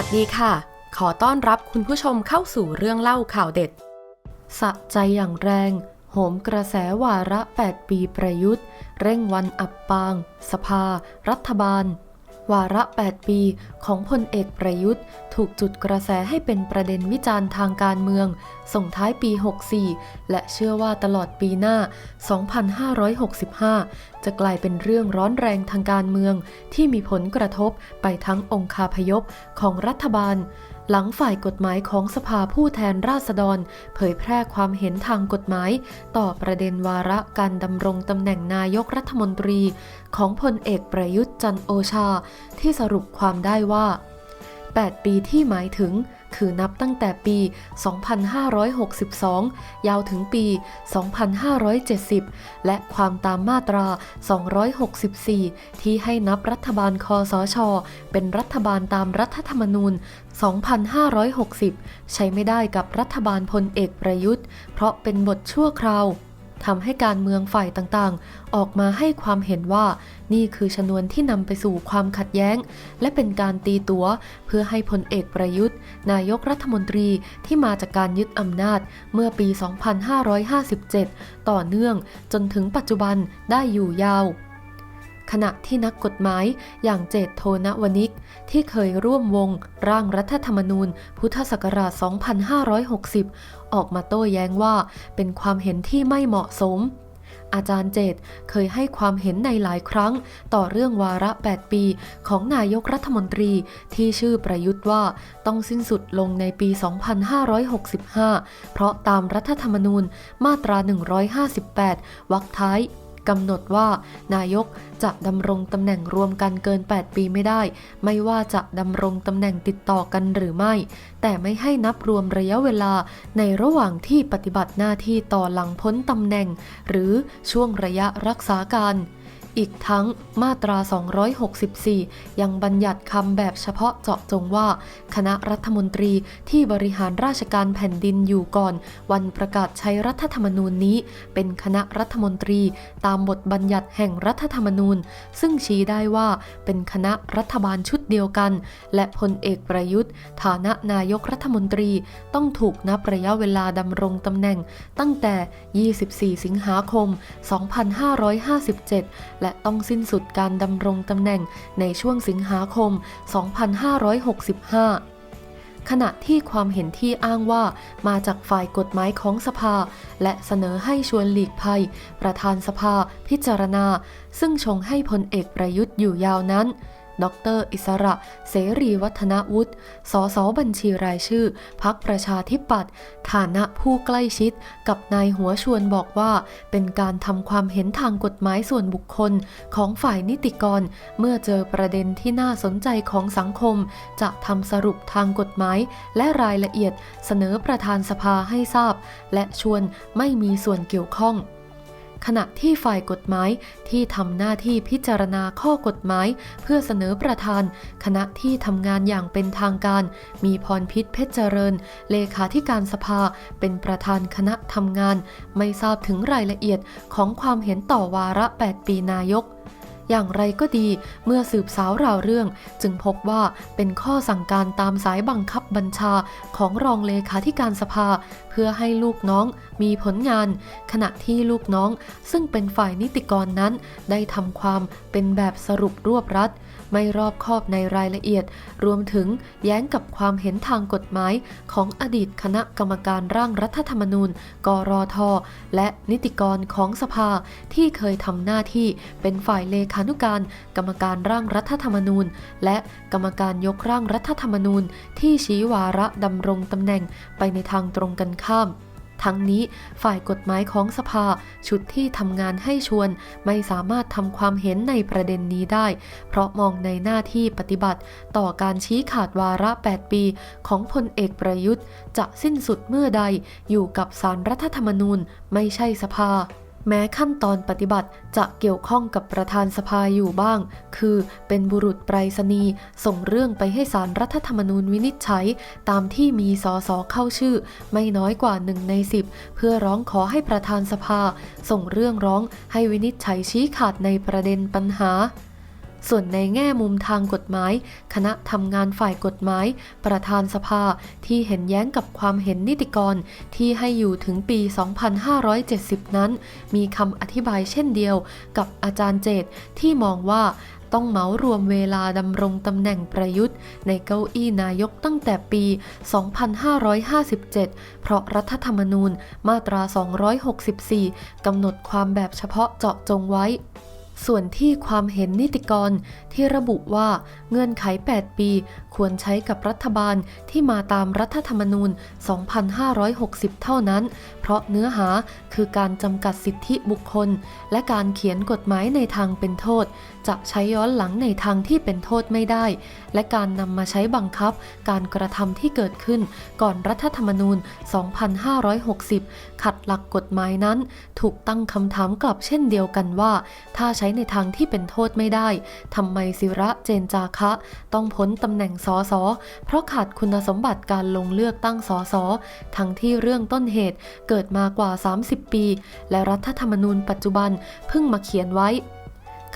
วัสดีค่ะ ขอต้อนรับคุณผู้ชมเข้าสู่เรื่องเล่าข่าวเด็ด สะใจอย่างแรง โหมกระแสวาระ 8 ปีประยุทธ์ เร่งวันอับปาง สภา รัฐบาล วาระ 8 ปีของพลเอกประยุทธ์ ถูกจุดกระแสให้เป็นประเด็นวิจารณ์ทางการเมือง ส่งท้ายปี 64 และเชื่อว่าตลอดปีหน้า 2565 จะกลายเป็นเรื่องร้อนแรงทางการเมือง ที่มีผลกระทบไปทั้งองคาพยพของรัฐบาล หลังฝ่ายกฎหมายของสภาผู้แทนราษฎร เผยแพร่ความเห็นทางกฎหมาย ต่อประเด็นวาระการดำรงตำแหน่งนายกรัฐมนตรี ของพลเอกประยุทธ์จันโอชา ที่สรุปความได้ว่า 8 ปีที่หมายถึง คือนับตั้งแต่ปี 2562 ยาวถึงปี 2570 และความตามมาตรา 264 ที่ให้นับรัฐบาลคอสช เป็นรัฐบาลตามรัฐธรรมนูญ 2560 ใช้ไม่ได้กับรัฐบาลพลเอกประยุทธ์ เพราะเป็นบทชั่วคราว ทำให้การเมืองฝ่ายต่างๆ ออกมาให้ความเห็นว่า นี่คือชนวนที่นำไปสู่ความขัดแย้ง และเป็นการตีตัว เพื่อให้พลเอกประยุทธ์ นายกรัฐมนตรีที่มาจากการยึดอำนาจเมื่อปี 2557 ต่อเนื่องจนถึงปัจจุบันได้อยู่ยาว ขณะที่นักกฎหมายอย่างเจตโทนวนิก ที่เคยร่วมวงร่างรัฐธรรมนูญ พุทธศักราช 2560 ออกมาโต้แย้งว่าเป็นความเห็นที่ไม่เหมาะสมอาจารย์เจตเคยให้ความเห็นในหลายครั้ง ต่อเรื่องวาระ 8 ปีของนายกรัฐมนตรีที่ชื่อประยุทธ์ว่าต้องสิ้นสุดลงในปี 2565 เพราะตามรัฐธรรมนูญมาตรา 158 วรรคท้าย กำหนดว่านายกจะดำรงตำแหน่งรวมกันเกิน 8 ปีไม่ได้ ไม่ว่าจะดำรงตำแหน่งติดต่อกันหรือไม่ แต่ไม่ให้นับรวมระยะเวลาในระหว่างที่ปฏิบัติหน้าที่ต่อหลังพ้นตำแหน่ง หรือช่วงระยะรักษาการ อีกทั้งมาตรา 264 ยังบัญญัติคำแบบเฉพาะเจาะจงว่า คณะรัฐมนตรีที่บริหารราชการแผ่นดินอยู่ก่อน วันประกาศใช้รัฐธรรมนูญนี้ เป็นคณะรัฐมนตรีตามบทบัญญัติแห่งรัฐธรรมนูญ ซึ่งชี้ได้ว่าเป็นคณะรัฐบาลชุดเดียวกัน และพลเอกประยุทธ์ ฐานะนายกรัฐมนตรีต้องถูกนับระยะเวลาดำรงตำแหน่งตั้งแต่ 24 สิงหาคม 2557และต้องสิ้นสุดการดำรงตำแหน่งในช่วงสิงหาคม 2565ขณะที่ความเห็นที่อ้างว่ามาจากฝ่ายกฎหมายของสภา และเสนอให้ชวนหลีกภัย ประธานสภาพิจารณา ซึ่งชงให้พลเอกประยุทธ์อยู่ยาวนั้น ดร อิสระ เสรีวัฒนวุฒิ สสบัญชีรายชื่อ พักประชาธิปัตย์ ฐานะผู้ใกล้ชิด กับนายหัวชวนบอกว่า เป็นการทำความเห็นทางกฎหมายส่วนบุคคลของฝ่ายนิติกร เมื่อเจอประเด็นที่น่าสนใจของสังคม จะทำสรุปทางกฎหมาย และรายละเอียดเสนอประธานสภาให้ทราบ และชวนไม่มีส่วนเกี่ยวข้อง ขณะที่ฝ่ายกฎหมายที่ทำหน้าที่พิจารณาข้อกฎหมาย เพื่อเสนอประธาน คณะที่ทำงานอย่างเป็นทางการ มีพรพิษเพชรเจริญ เลขาธิการสภาเป็นประธานคณะทำงาน ไม่ทราบถึงรายละเอียดของความเห็นต่อวาระ 8 ปีนายกอย่างไรก็ดีเมื่อสืบสาวราวเรื่อง จึงพบว่าเป็นข้อสั่งการตามสายบังคับบัญชาของรองเลขาธิการสภา เพื่อให้ลูกน้อง มีผลงาน ขณะที่ลูกน้องซึ่งเป็นฝ่ายนิติกรนั้น ได้ทำความเป็นแบบสรุปรวบรัด ไม่รอบคอบในรายละเอียด รวมถึงแย้งกับความเห็นทางกฎหมายของอดีตคณะกรรมการร่างรัฐธรรมนูญ กรทและนิติกรของสภาที่เคยทำหน้าที่เป็นฝ่ายเลขานุการ กรรมการร่างรัฐธรรมนูญ และกรรมการยกร่างรัฐธรรมนูญ ที่ชี้วาระดำรงตำแหน่งไปในทางตรงกันข้าม ทั้งนี้ฝ่ายกฎหมายของสภาชุดที่ทำงานให้ชวน ไม่สามารถทำความเห็นในประเด็นนี้ได้ เพราะมองในหน้าที่ปฏิบัติ ต่อการชี้ขาดวาระ 8 ปี ของพลเอกประยุทธ์ จะสิ้นสุดเมื่อใดอยู่กับสารรัฐธรรมนูญไม่ใช่สภา แม้ขั้นตอนปฏิบัติจะเกี่ยวข้องกับประธานสภาอยู่บ้าง คือเป็นบุรุษไปรษณีย์ส่งเรื่องไปให้สารรัฐธรรมนูญวินิจฉัย ตามที่มีสสเข้าชื่อ ไม่น้อยกว่าหนึ่งในสิบเพื่อร้องขอให้ประธานสภา ส่งเรื่องร้องให้วินิจฉัยชี้ขาดในประเด็นปัญหา ส่วนในแง่มุมทางกฎหมาย คณะทำงานฝ่ายกฎหมาย ประธานสภาที่เห็นแย้งกับความเห็นนิติกรที่ให้อยู่ถึงปี 2570 นั้น มีคำอธิบายเช่นเดียวกับอาจารย์เจตที่มองว่าต้องเหมารวมเวลาดำรงตำแหน่งประยุทธ์ ในเก้าอี้นายกตั้งแต่ปี 2557 เพราะรัฐธรรมนูญมาตรา 264 กำหนดความแบบเฉพาะเจาะจงไว้ ส่วนที่ความเห็นนิติกรที่ระบุว่าเงื่อนไข 8 ปี ควรใช้กับรัฐบาลที่มาตามรัฐธรรมนูญ 2560 เท่านั้น เพราะเนื้อหาคือการจำกัดสิทธิบุคคล และการเขียนกฎหมายในทางเป็นโทษ จะใช้ย้อนหลังในทางที่เป็นโทษไม่ได้ และการนำมาใช้บังคับ การกระทำที่เกิดขึ้น ก่อนรัฐธรรมนูญ 2560 ขัดหลักกฎหมายนั้น ถูกตั้งคำถามกลับเช่นเดียวกันว่า ถ้าใช้ในทางที่เป็นโทษไม่ได้ทำไมศิระเจนจาคะ ต้องพ้นตำแหน่งสสเพราะขาดคุณสมบัติการลงเลือกตั้งสสทั้งที่เรื่องต้นเหตุเกิดมากว่า 30 ปี และรัฐธรรมนูญปัจจุบันเพิ่งมาเขียนไว้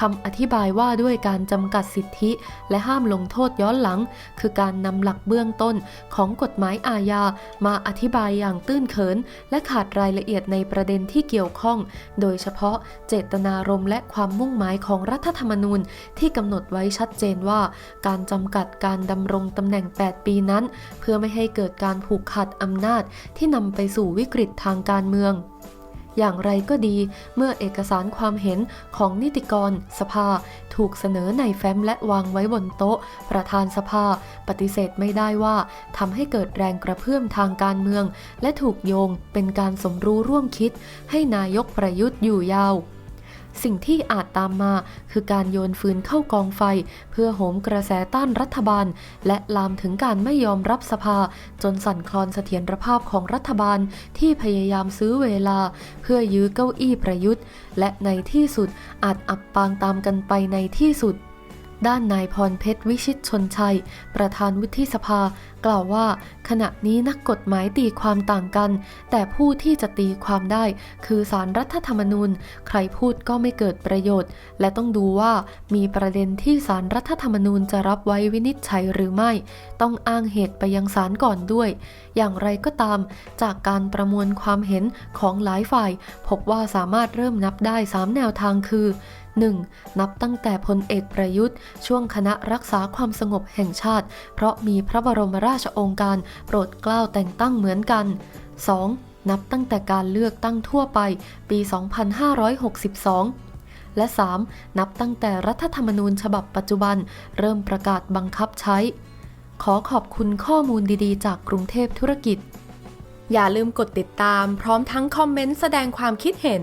คำอธิบายว่าด้วยการจำกัดสิทธิและห้ามลงโทษย้อนหลัง คือการนำหลักเบื้องต้นของกฎหมายอาญามาอธิบายอย่างตื้นเขิน และขาดรายละเอียดในประเด็นที่เกี่ยวข้อง โดยเฉพาะเจตนารมณ์และความมุ่งหมายของรัฐธรรมนูญที่กำหนดไว้ชัดเจนว่า การจำกัดการดำรงตำแหน่ง 8 ปีนั้น เพื่อไม่ให้เกิดการผูกขาดอำนาจที่นำไปสู่วิกฤตทางการเมือง อย่างไรก็ดี เมื่อเอกสารความเห็นของนิติกรสภา ถูกเสนอในแฟ้มและวางไว้บนโต๊ะ ประธานสภา ปฏิเสธไม่ได้ว่าทำให้เกิดแรงกระเพื่อมทางการเมือง และถูกโยงเป็นการสมรู้ร่วมคิด ให้นายกประยุทธ์อยู่ยาว สิ่งที่อาจตามมาคือการโยนฟืนเข้ากองไฟ เพื่อโหมกระแสต้านรัฐบาล และลามถึงการไม่ยอมรับสภา จนสั่นคลอนเสถียรภาพของรัฐบาลที่พยายามซื้อเวลา เพื่อยื้อเก้าอี้ประยุทธ์ และในที่สุดอาจอับปางตามกันไปในที่สุด ด้านนายพรเพชรวิชิตชนชัย ประธานวุฒิสภา กล่าวว่า ขณะนี้นักกฎหมายตีความต่างกัน แต่ผู้ที่จะตีความได้ คือสารรัฐธรรมนูญ ใครพูดก็ไม่เกิดประโยชน์ และต้องดูว่ามีประเด็นที่สารรัฐธรรมนูญจะรับไว้วินิจฉัยหรือไม่ ต้องอ้างเหตุไปยังศาลก่อนด้วย อย่างไรก็ตาม จากการประมวลความเห็นของหลายฝ่าย พบว่าสามารถเริ่มนับได้ 3 แนวทางคือ 1. นับตั้งแต่พลเอกประยุทธ์ ช่วงคณะรักษาความสงบแห่งชาติ เพราะมีพระบรมราชองการโปรดเกล้าแต่งตั้งเหมือนกัน 2. นับตั้งแต่การเลือกตั้งทั่วไปปี 2562และ 3. นับตั้งแต่รัฐธรรมนูญฉบับปัจจุบัน เริ่มประกาศบังคับใช้ ขอขอบคุณข้อมูลดีๆ จากกรุงเทพธุรกิจ อย่าลืมกดติดตามพร้อมทั้งคอมเมนต์แสดงความคิดเห็น